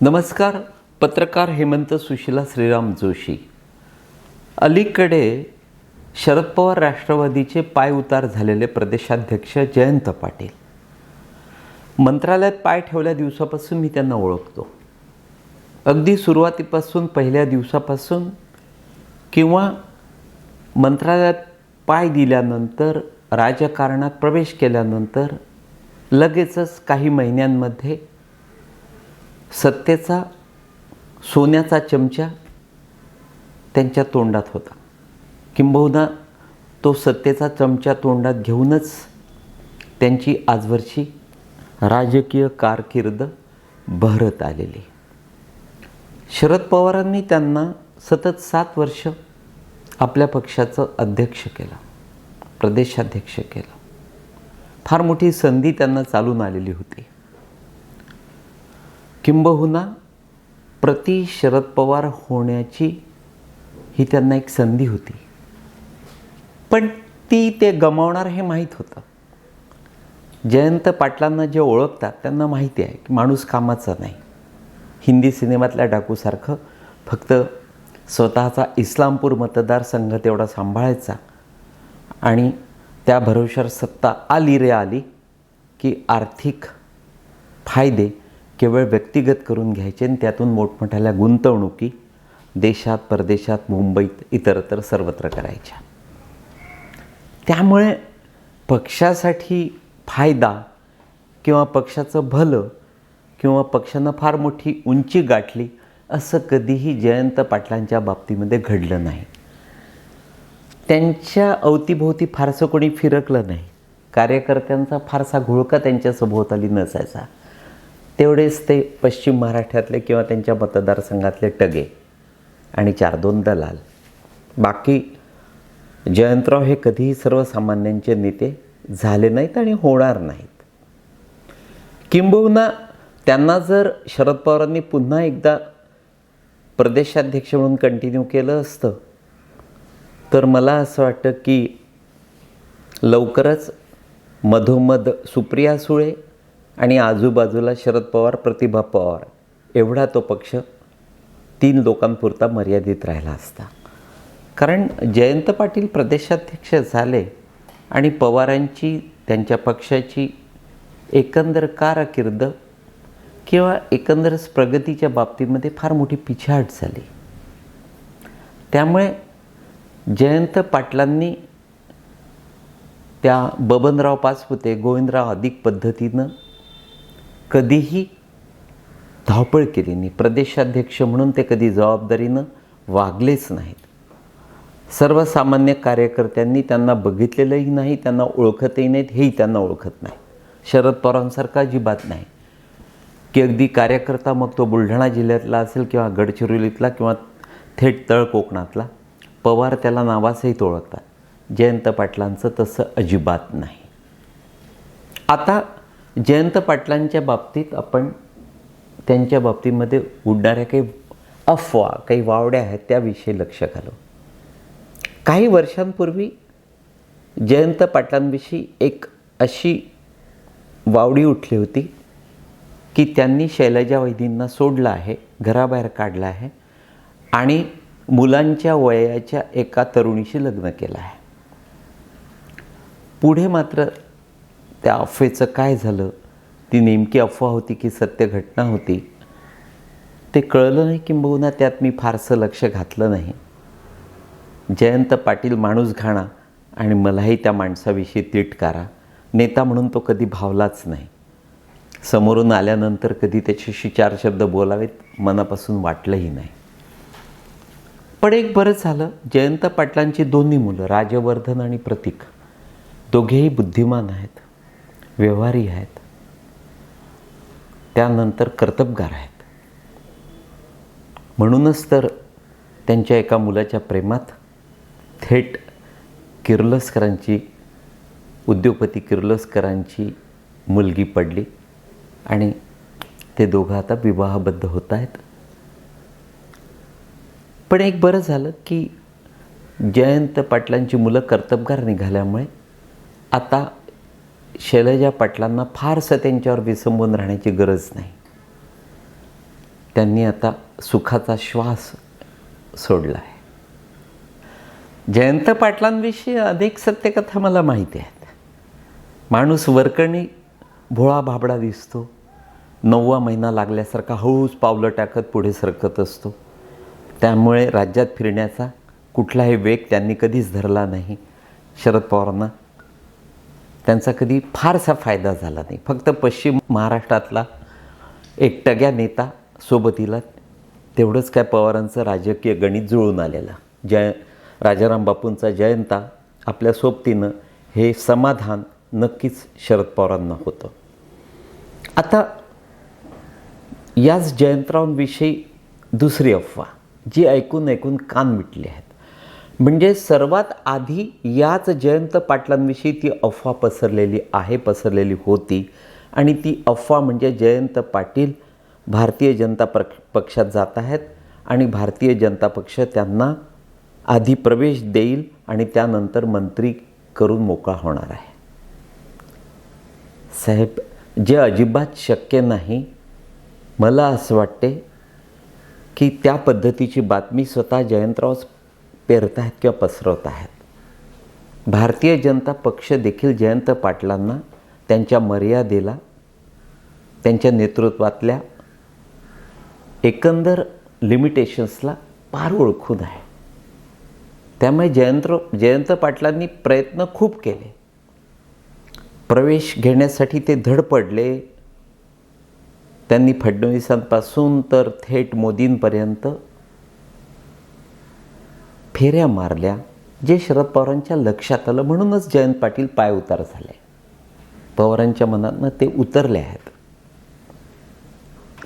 नमस्कार पत्रकार हेमंत सुशिला श्रीराम जोशी. अलीकडे शरद पवार राष्ट्रवादीचे पाय उतार झालेले प्रदेशाध्यक्ष जयंत पाटील. मंत्रालयात पाय ठेवल्या दिवसापासून मी त्यांना ओळखतो. अगदी सुरुवातीपासून पहिल्या दिवसापासून किंवा मंत्रालयात पाय दिल्यानंतर राजकारणात प्रवेश केल्यानंतर लगेचच काही महिन्यांमध्ये सत्तेचा सोन्याचा चमचा त्यांच्या तोंडात होता. किंबहुना तो सत्तेचा चमचा तोंडात घेऊनच त्यांची आजवरची राजकीय कारकीर्द बहरत आलेली. शरद पवारांनी त्यांना सतत सात वर्ष आपल्या पक्षाचं अध्यक्ष केलं प्रदेशाध्यक्ष केलं. फार मोठी संधी त्यांना चालून आलेली होती. किंबहुना प्रति शरद पवार होण्याची ही त्यांना एक संधी होती. पण ती ते गमावणार हे माहीत होतं. जयंत पाटलांना जे ओळखतात त्यांना माहिती आहे की माणूस कामाचा नाही. हिंदी सिनेमातल्या डाकूसारखं फक्त स्वतःचा इस्लामपूर मतदारसंघ तेवढा सांभाळायचा आणि त्या भरोशावर सत्ता आली रे आली की आर्थिक फायदे केवळ व्यक्तिगत करून घ्यायचे आणि त्यातून मोठमोठ्याल्या गुंतवणुकी देशात परदेशात मुंबईत इतरत्र सर्वत्र करायच्या. त्यामुळे पक्षासाठी फायदा किंवा पक्षाचं भलं किंवा पक्षानं फार मोठी उंची गाठली असं कधीही जयंत पाटलांच्या बाबतीमध्ये घडलं नाही. त्यांच्या अवतीभोवती फारसं कोणी फिरकलं नाही. कार्यकर्त्यांचा फारसा घोळका त्यांच्या सभोवताली नसायचा. तेवढेच ते पश्चिम महाराष्ट्रातले किंवा त्यांच्या मतदारसंघातले टगे आणि चार दोन दलाल. बाकी जयंतराव हे कधीही सर्वसामान्यांचे नेते झाले नाहीत आणि होणार नाहीत. किंबहुना त्यांना जर शरद पवारांनी पुन्हा एकदा प्रदेशाध्यक्ष म्हणून कंटिन्यू केलं असतं तर मला असं वाटतं की लवकरच मधोमध सुप्रिया सुळे आणि आजूबाजूला शरद पवार प्रतिभा पवार एवढा तो पक्ष तीन लोकांपुरता मर्यादित राहिला असता. कारण जयंत पाटील प्रदेशाध्यक्ष झाले आणि पवारांची त्यांच्या पक्षाची एकंदर कारकीर्द किंवा एकंदरच प्रगतीच्या बाबतीमध्ये फार मोठी पिछाट झाली. त्यामुळे जयंत पाटलांनी त्या बबनराव पाचपुते गोविंदराव अधिक पद्धतीनं कधीही धावपळ केली नाही. प्रदेशाध्यक्ष म्हणून ते कधी जबाबदारीनं वागलेच नाहीत. सर्वसामान्य कार्यकर्त्यांनी त्यांना बघितलेलंही नाही त्यांना ओळखतही नाहीत हेही त्यांना ओळखत नाही. शरद पवारांसारखा अजिबात नाही. की अगदी कार्यकर्ता मग तो बुलढाणा जिल्ह्यातला असेल किंवा गडचिरोलीतला किंवा थेट तळ कोकणातला पवार त्याला नावासहित ओळखतात. जयंत पाटलांचं तसं अजिबात नाही. आता जयंत पाटलांच्या बाबतीत आपण त्यांच्या बाबतीमध्ये उडणाऱ्या काही अफवा काही वावड्या आहेत त्याविषयी लक्ष घालू. काही वर्षांपूर्वी जयंत पाटलांविषयी एक अशी वावडी उठली होती की त्यांनी शैलजा वैदींना सोडलं आहे घराबाहेर काढलं आहे आणि मुलांच्या वयाच्या एका तरुणीशी लग्न केलं आहे. पुढे मात्र त्या अफवेचं काय झालं? ती नेमकी अफवा होती की सत्य घटना होती? ते कळलं नाही किंबहुना त्यात मी फारसं लक्ष घातलं नाही. जयंत पाटील माणूस घाणा आणि मलाही त्या माणसाविषयी तिटकारा नेता म्हणून तो कधी भावलाच नाही. समोरून आल्यानंतर कधी त्याच्याशी चार शब्द बोलावेत मनापासून वाटलंही नाही. पण एक बरं झालं जयंत पाटलांची दोन्ही मुलं राजवर्धन आणि प्रतीक दोघेही बुद्धिमान आहेत. व्यवहारी आहेत. त्यानंतर कर्तबगार आहेत. म्हणूनच तर त्यांच्या एका मुलाच्या प्रेमात थेट किर्लोस्करांची उद्योगपती किर्लोस्करांची मुलगी पडली आणि ते दोघं आता विवाहबद्ध होत आहेत. पण एक बरं झालं की जयंत पाटलांची मुलं कर्तबगार निघाल्यामुळे आता शैलजा पाटलांना फारसं त्यांच्यावर विसंबून राहण्याची गरज नाही. त्यांनी आता सुखाचा श्वास सोडला आहे. जयंत पाटलांविषयी अनेक सत्यकथा मला माहिती आहेत. माणूस वरकणी भोळा भाबडा दिसतो. नववा महिना लागल्यासारखा हळूच पावलं टाकत पुढे सरकत असतो. त्यामुळे राज्यात फिरण्याचा कुठलाही वेग त्यांनी कधीच धरला नाही. शरद पवारांना त्यांचा कधी फारसा फायदा झाला नाही. फक्त पश्चिम महाराष्ट्रातला एकटग्या नेता सोबतीला तेवढंच काय पवारांचं राजकीय गणित जुळून आलेलं. जय राजाराम बापूंचा जयंता आपल्या सोबतीनं हे समाधान नक्कीच शरद पवारांना होतं. आता याच जयंतरावांविषयी दुसरी अफवा जी ऐकून ऐकून कान मिटली आहेत. म्हणजे सर्वात आधी याच जयंत पाटलांविषयी ती अफवा पसरलेली आहे पसरलेली होती. आणि ती अफवा म्हणजे जयंत पाटील भारतीय जनता पक्ष पक्षात जात आहेत. आणि भारतीय जनता पक्ष त्यांना आधी प्रवेश देईल आणि त्यानंतर मंत्री करून मोकळा होणार आहे. साहेब जे अजिबात शक्य नाही मला असं वाटते की त्या पद्धतीची बातमी स्वतः जयंतराव पेरत आहेत किंवा पसरवत आहेत. भारतीय जनता पक्ष देखील जयंत पाटलांना त्यांच्या मर्यादेला त्यांच्या नेतृत्वातल्या एकंदर लिमिटेशन्सला पार ओळखून आहे. त्यामुळे जयंत जयंत पाटलांनी प्रयत्न खूप केले. प्रवेश घेण्यासाठी ते धड पडले. त्यांनी फडणवीसांपासून तर थेट मोदींपर्यंत फेऱ्या मारल्या जे शरद पवारांच्या लक्षात आलं म्हणूनच जयंत पाटील पाय उतार झाले. पवारांच्या मनातनं ते उतरले आहेत.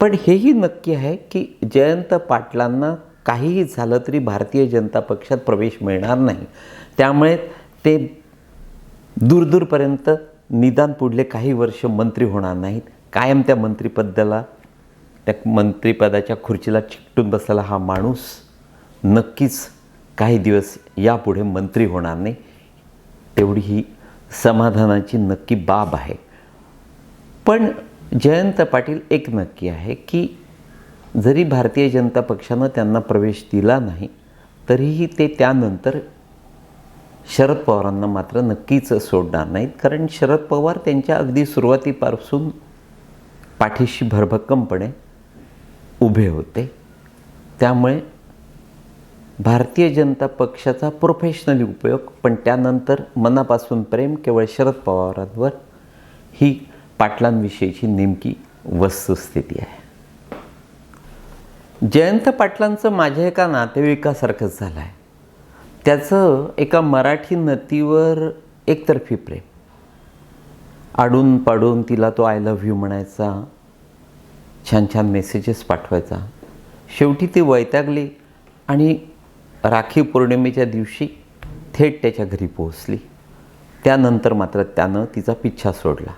पण हेही नक्की आहे की जयंत पाटलांना काहीही झालं तरी भारतीय जनता पक्षात प्रवेश मिळणार नाही. त्यामुळे ते दूरदूरपर्यंत निदान पुढले काही वर्ष मंत्री होणार नाहीत. कायम त्या मंत्रिपदाला त्या मंत्रिपदाच्या खुर्चीला चिकटून बसलेला हा माणूस नक्कीच काही दिवस यापुढे मंत्री होणार नाही तेवढी ही समाधानाची नक्की बाब आहे. पण जयंत पाटील एक नक्की आहे की जरी भारतीय जनता पक्षानं त्यांना प्रवेश दिला नाही तरीही ते त्यानंतर शरद पवारांना मात्र नक्कीच सोडणार नाहीत. कारण शरद पवार त्यांच्या अगदी सुरुवातीपासून पाठीशी भरभक्कमपणे उभे होते. त्यामुळे भारतीय जनता पक्षाचा प्रोफेशनली उपयोग पण त्यानंतर मनापासून प्रेम केवळ शरद पवारांवर ही पाटलांविषयीची नेमकी वस्तुस्थिती आहे. जयंत पाटलांचं माझ्या एका नातेवाईकासारखंच झालं आहे त्याचं एका मराठी नतीवर एकतर्फी प्रेम. आडून पाडून तिला तो आय लव्ह यू म्हणायचा छान छान मेसेजेस पाठवायचा. शेवटी ती वैतागली आणि राखी पौर्णिमेच्या दिवशी थेट त्याच्या घरी पोहोचली. त्यानंतर मात्र त्यानं तिचा पिच्छा सोडला.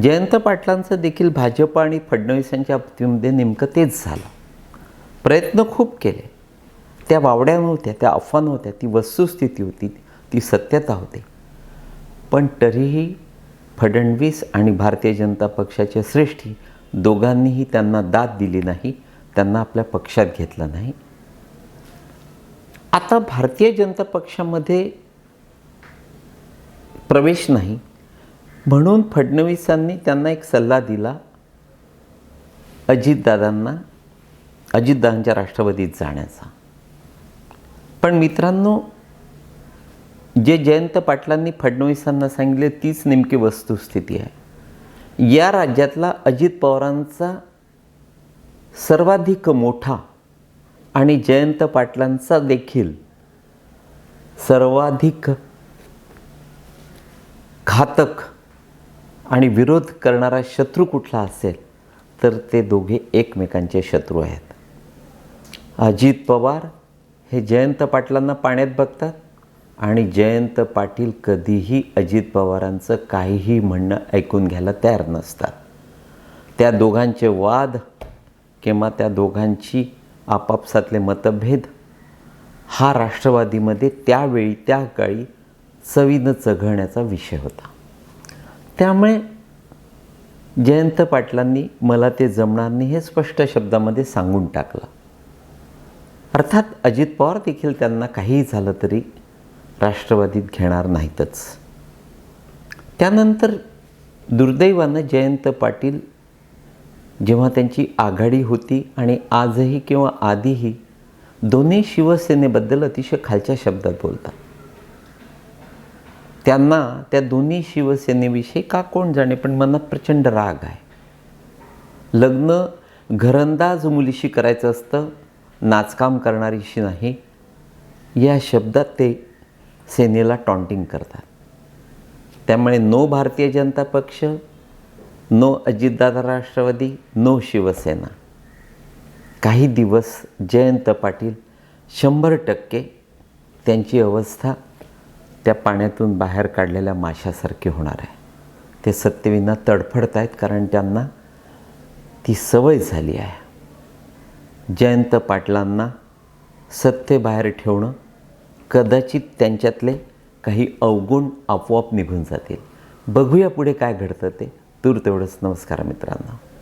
जयंत पाटलांचं देखील भाजप आणि फडणवीसांच्या बाबतीमध्ये नेमकं तेच झालं. प्रयत्न खूप केले. त्या वावड्या नव्हत्या त्या अफवा नव्हत्या ती वस्तुस्थिती होती ती सत्यता होती. पण तरीही फडणवीस आणि भारतीय जनता पक्षाच्या श्रेष्ठी दोघांनीही त्यांना दाद दिली नाही त्यांना आपल्या पक्षात घेतलं नाही. आता भारतीय जनता पक्षामध्ये प्रवेश नाही. म्हणून फडणवीसांनी त्यांना एक सल्ला दिला. अजितदादांना अजितदादांच्या राष्ट्रवादीत जाण्याचा. पण मित्रांनो जे जयंत पाटलांनी फडणवीसांना सांगितले तीच नेमकी वस्तुस्थिती आहे. या राज्यातला अजित पवारांचा सर्वाधिक मोठा आणि जयंत पाटलांचा देखील सर्वाधिक घातक आणि विरोध करणारा शत्रू कुठला असेल तर ते दोघे एकमेकांचे शत्रू आहेत. अजित पवार हे जयंत पाटलांना पाण्यात बघतात आणि जयंत पाटील कधीही अजित पवारांचं काहीही म्हणणं ऐकून घ्यायला तयार नसतात. त्या दोघांचे वाद किंवा त्या दोघांची आपापसातले मतभेद. हा राष्ट्रवादीमध्ये त्यावेळी त्या काळी चवीनं चघळण्याचा विषय होता. त्यामुळे जयंत पाटलांनी मला ते जमणार नाही हे स्पष्ट शब्दामध्ये सांगून टाकलं. अर्थात अजित पवार देखील त्यांना काहीही झालं तरी राष्ट्रवादीत घेणार नाहीतच. त्यानंतर दुर्दैवानं जयंत पाटील जेव्हा त्यांची आघाडी होती आणि आजही किंवा आधीही दोन्ही शिवसेनेबद्दल अतिशय खालच्या शब्दात बोलतात. त्यांना त्या दोन्ही शिवसेनेविषयी का कोण जाणे पण मनात प्रचंड राग आहे. लग्न घरंदाज मुलीशी करायचं असतं नाचकाम करणारीशी नाही. या शब्दात ते सेनेला टॉन्टिंग करतात. त्यामुळे no Bharatiya Janata Paksha no Ajitdada Rashtrawadi no Shivsena. काही दिवस जयंत पाटील शंभर टक्के त्यांची अवस्था त्या पाण्यातून बाहेर काढलेल्या माशासारखी होणार आहे. ते सत्यविना तडफडत आहेत कारण त्यांना ती सवय झाली आहे. जयंत पाटलांना सत्य बाहेर ठेवणं कदाचित त्यांच्यातले काही अवगुण आपोआप निघून जातील. बघूया पुढे काय घडतं ते. तूर तेवढंच नमस्कार मित्रांनो.